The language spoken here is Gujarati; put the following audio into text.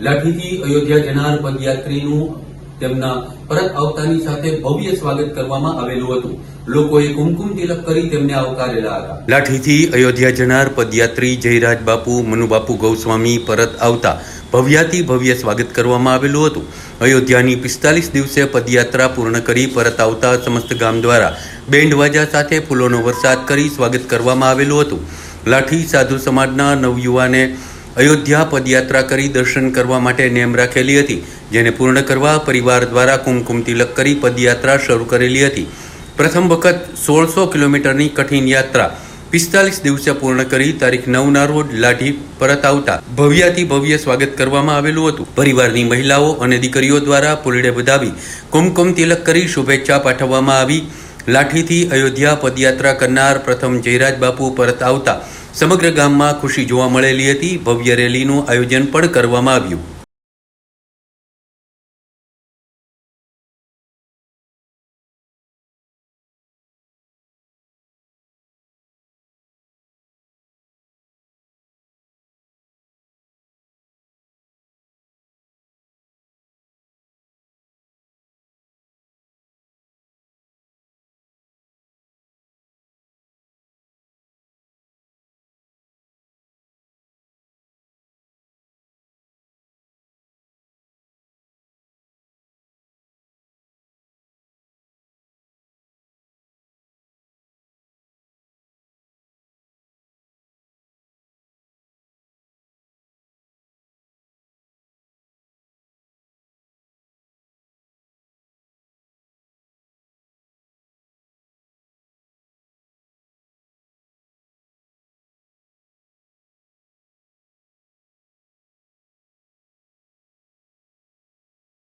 લાઠીથી અયોધ્યા જનાર પદયાત્રીનું તેમના પરત આવતાની સાથે ભવ્ય સ્વાગત કરવામાં આવેલું હતું. લોકોએ કુમકુમ તિલક કરી તેમને આવકારેલા હતા. લાઠીથી અયોધ્યા જનાર પદયાત્રી જયરાજ બાપુ, મનુબાપુ ગૌસ્વામી પરત આવતા ભવ્યાથી ભવ્ય સ્વાગત કરવામાં આવેલું હતું. અયોધ્યાની પિસ્તાલીસ દિવસે પદયાત્રા પૂર્ણ કરી પરત આવતા સમસ્ત ગામ દ્વારા બેન્ડ વાજા સાથે ફૂલોનો વરસાદ કરી સ્વાગત કરવામાં આવેલું હતું. લાઠી સાધુ સમાજના નવયુવાને અયોધ્યા પદયાત્રા કરી દર્શન કરવા માટે નેમ રાખેલી હતી, જેને પૂર્ણ કરવા પરિવાર દ્વારા કુમકુમ તિલક કરી પદયાત્રા શરૂ કરેલી હતી. પ્રથમ વખત સોળસો કિલોમીટરની કઠિન યાત્રા, પિસ્તાલીસ દિવસે પૂર્ણ કરી તારીખ નવના રોજ લાઠી પરત આવતા ભવ્યાથી ભવ્ય સ્વાગત કરવામાં આવેલું હતું. પરિવારની મહિલાઓ અને દીકરીઓ દ્વારા પુલડે વધાવી કુમકુમ તિલક કરી શુભેચ્છા પાઠવવામાં આવી. લાઠીથી અયોધ્યા પદયાત્રા કરનાર પ્રથમ જયરાજ બાપુ પરત આવતા સમગ્ર ગામમાં ખુશી જોવા મળેલી હતી. ભવ્ય રેલીનું આયોજન પણ કરવામાં આવ્યું.